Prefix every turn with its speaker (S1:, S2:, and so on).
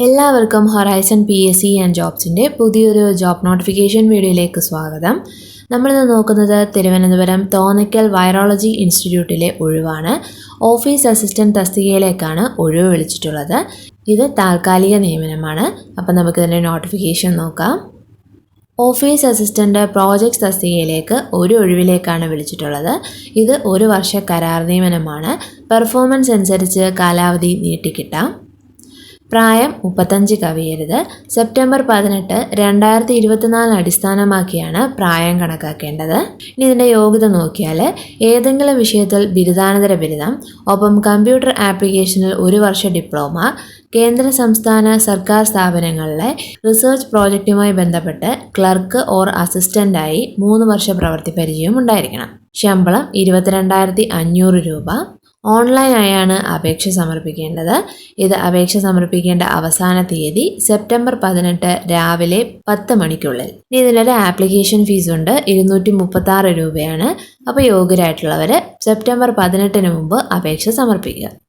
S1: എല്ലാവർക്കും horizon P S C and ജോബ്സിന്റെ പുതിയൊരു job notification വീഡിയോയിലേക്ക് സ്വാഗതം. നമ്മളിന്ന് നോക്കുന്നത് തിരുവനന്തപുരം തോന്നയ്ക്കൽ വൈറോളജി ഇൻസ്റ്റിറ്റ്യൂട്ടിലെ ഒഴിവാണ്. ഓഫീസ് അസിസ്റ്റന്റ് തസ്തികയിലേക്കാണ് ഒഴിവ് വിളിച്ചിട്ടുള്ളത്. ഇത് താൽക്കാലിക നിയമനമാണ്. അപ്പം നമുക്കിതിന്റെ നോട്ടിഫിക്കേഷൻ നോക്കാം. ഓഫീസ് അസിസ്റ്റന്റ് പ്രോജക്ട്സ് തസ്തികയിലേക്ക് ഒരു ഒഴിവിലേക്കാണ് വിളിച്ചിട്ടുള്ളത്. ഇത് ഒരു വർഷ കരാർ നിയമനമാണ്. പെർഫോമൻസ് അനുസരിച്ച് കാലാവധി നീട്ടിക്കിട്ടാം. പ്രായം മുപ്പത്തഞ്ച് കവിയരുത്. സെപ്റ്റംബർ പതിനെട്ട് രണ്ടായിരത്തി ഇരുപത്തിനാല് അടിസ്ഥാനമാക്കിയാണ് പ്രായം കണക്കാക്കേണ്ടത്. ഇനി ഇതിന്റെ യോഗ്യത നോക്കിയാൽ ഏതെങ്കിലും വിഷയത്തിൽ ബിരുദാനന്തര ബിരുദം ഒപ്പം കമ്പ്യൂട്ടർ ആപ്ലിക്കേഷനിൽ ഒരു വർഷ ഡിപ്ലോമ കേന്ദ്ര സംസ്ഥാന സർക്കാർ സ്ഥാപനങ്ങളിലെ റിസർച്ച് പ്രോജക്റ്റുമായി ബന്ധപ്പെട്ട് ക്ലർക്ക് ഓർ അസിസ്റ്റന്റായി മൂന്ന് വർഷ പ്രവൃത്തി പരിചയം ഉണ്ടായിരിക്കണം ശമ്പളം ഇരുപത്തിരണ്ടായിരത്തി അഞ്ഞൂറ് രൂപ. ഓൺലൈനായാണ് അപേക്ഷ സമർപ്പിക്കേണ്ടത്. ഇത് അപേക്ഷ സമർപ്പിക്കേണ്ട അവസാന തീയതി സെപ്റ്റംബർ പതിനെട്ട് രാവിലെ പത്ത് മണിക്കുള്ളിൽ. ഇനി ഇതിനൊരു ആപ്ലിക്കേഷൻ ഫീസ് ഉണ്ട്. ഇരുന്നൂറ്റി മുപ്പത്തി രൂപയാണ്. അപ്പോൾ യോഗ്യരായിട്ടുള്ളവർ സെപ്റ്റംബർ പതിനെട്ടിന് മുമ്പ് അപേക്ഷ സമർപ്പിക്കുക.